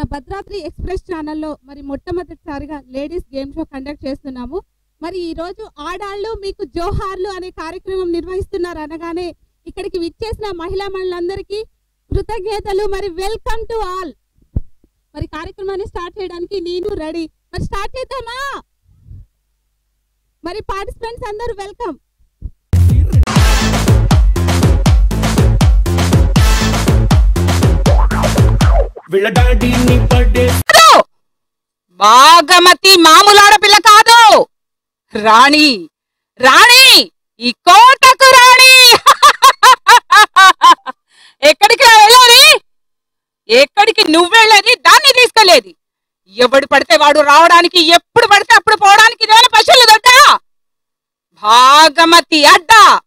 మన భద్రాద్రి ఎక్స్ప్రెస్ ఛానల్లో మరి మొట్టమొదటిసారిగా లేడీస్ గేమ్ షో కండక్ట్ చేస్తున్నాము. మరి ఈరోజు ఆడాళ్ళు మీకు జోహార్లు అనే కార్యక్రమం నిర్వహిస్తున్నారు అనగానే ఇక్కడికి విచ్చేసిన మహిళా మండలందరికీ కృతజ్ఞతలు. మరి వెల్కమ్ టు ఆల్. మరి కార్యక్రమాన్ని స్టార్ట్ చేయడానికి నేను రెడీ. మరి స్టార్ట్ చేద్దామా? మరి పార్టిసిపెంట్స్ అందరూ వెల్కమ్. బాగమతి మామూలు ఆడపిల్ల కాదు. రాణి రాణి ఈ కోటకు రాణి. ఎక్కడికి రా వెళ్ళేది ఎక్కడికి నువ్వెళ్ళేది దాన్ని తీసుకెళ్ళేది ఎవడు పడితే వాడు రావడానికి ఎప్పుడు పడితే అప్పుడు పోవడానికి ఇదేమైనా పశువులు దొడ్డా? భాగమతి అడ్డా.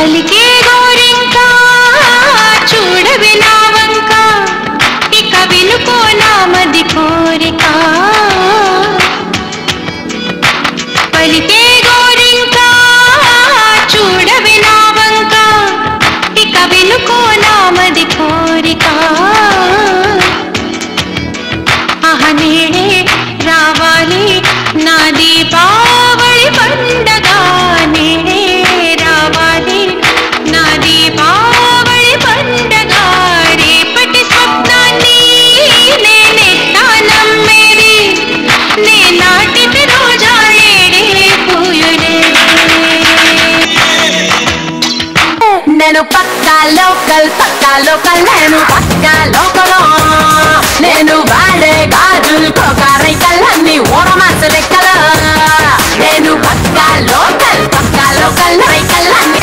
పలికే గోరింక చూడవి నా వంక ఇక వినుకో నామది కోరిక. పలికే గోరింక చూడవి నా వంక ఇక వినుకో నామది కోరిక లోకల్ పక్కా లోకల్ నేను పక్కా లోకల్ నేను వాడే గాజులు కోకారై కళ్ళన్ని ఓరమాస లెక్కల. నేను పక్కా లోకల్ పక్కా local రైకల్లన్ని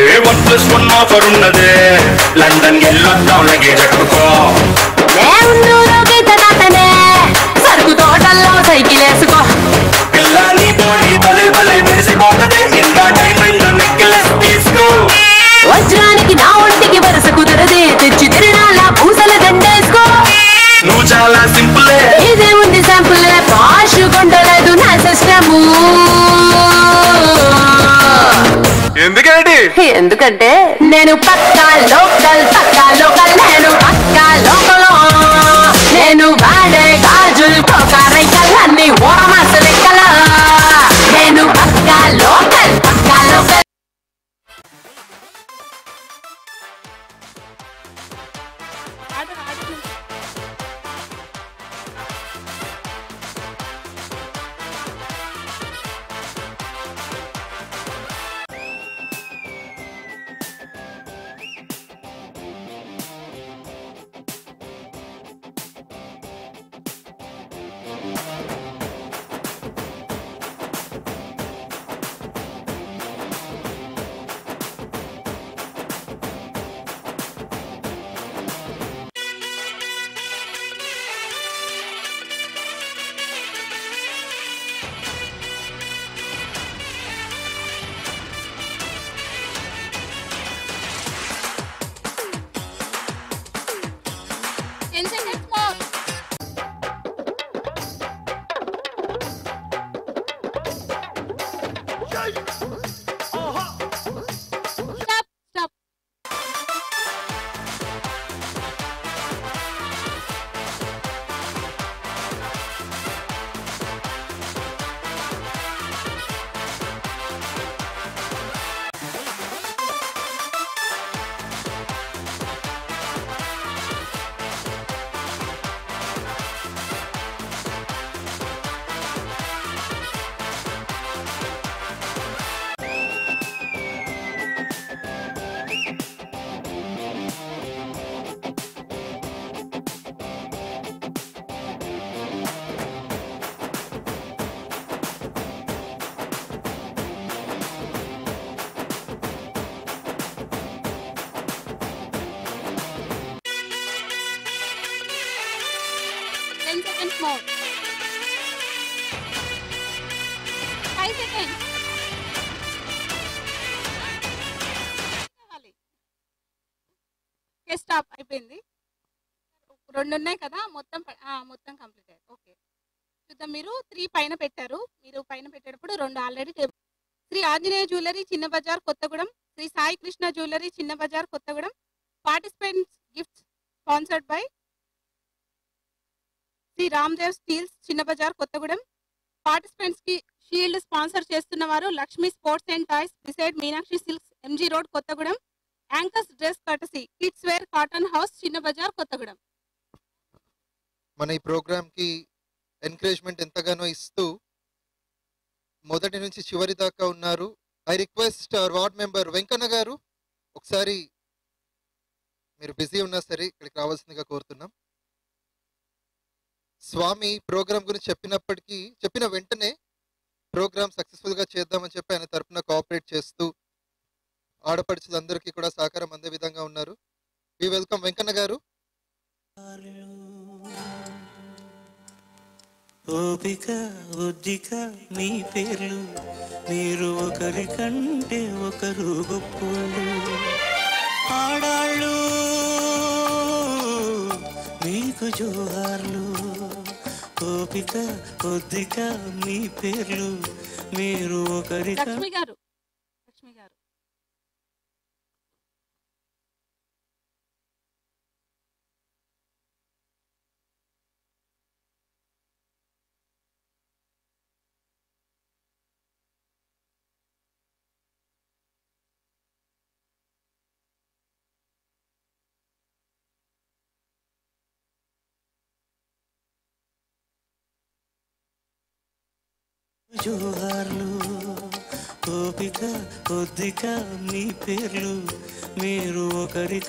a one plus one offer ఉన్నదే లండన్ వెళ్ళొద్దాం లగేజ్ ఎక్కడికో. ఎందుకంటే నేను పక్కా లోకల్ పక్కా లోకల్ నేను పక్కా లోకల్. నేను వాడే పోకారైకలన్నీ అన్ని ఓకే స్టాప్ అయిపోయింది. రెండు ఉన్నాయి కదా మొత్తం మొత్తం కంప్లీట్ అయ్యారు ఓకే. చూద్దాం మీరు. త్రీ పైన పెట్టారు. మీరు పైన పెట్టేటప్పుడు రెండు already table. Shri Anjaneya jewellery Chinna Bazar Kothagudem Shri Sai Krishna jewellery Chinna Bazar Kothagudem. Participants gifts sponsored by Shri Ramdev steels Chinna Bazar Kothagudem పార్టిసిపెంట్స్కి shield sponsor చేస్తున్న వారు Lakshmi sports and toys beside Meenakshi silks MG road Kothagudem. Anchors dress courtesy kids wear cotton house Chinna Bazar Kothagudem. మన ఈ ప్రోగ్రామ్కి encouragement ఎంతగానో ఇస్తూ మొదటి నుంచి చివరి దాకా ఉన్నారు. I request our ward member Venkanna గారు ఒకసారి మీరు బిజీ ఉన్నా సరే ఇక్కడికి రావాల్సిందిగా కోరుతున్నాం. స్వామి ప్రోగ్రాం గురించి చెప్పినప్పటికీ చెప్పిన వెంటనే ప్రోగ్రామ్ సక్సెస్ఫుల్గా చేద్దామని చెప్పి ఆయన తరపున కోఆపరేట్ చేస్తూ ఆడపడుచులందరికీ కూడా సహకారం అందే విధంగా ఉన్నారు. వి వెల్కమ్ వెంకన్న గారు. ఓపిక ఒద్దిక మీ పేర్లు మీరు ఒకరి కంటే ఒకరు గొప్పలు ఆడాళ్ళు మీకు జోహార్లు ఓపిక కొద్దిగా మీ పేర్లు మీరు ఒకరి లక్ష్మి గారు. లక్ష్మి గారు. జోహార్లు ఓపిక ఒద్దిక మీ పేర్లు మీరు ఒకరి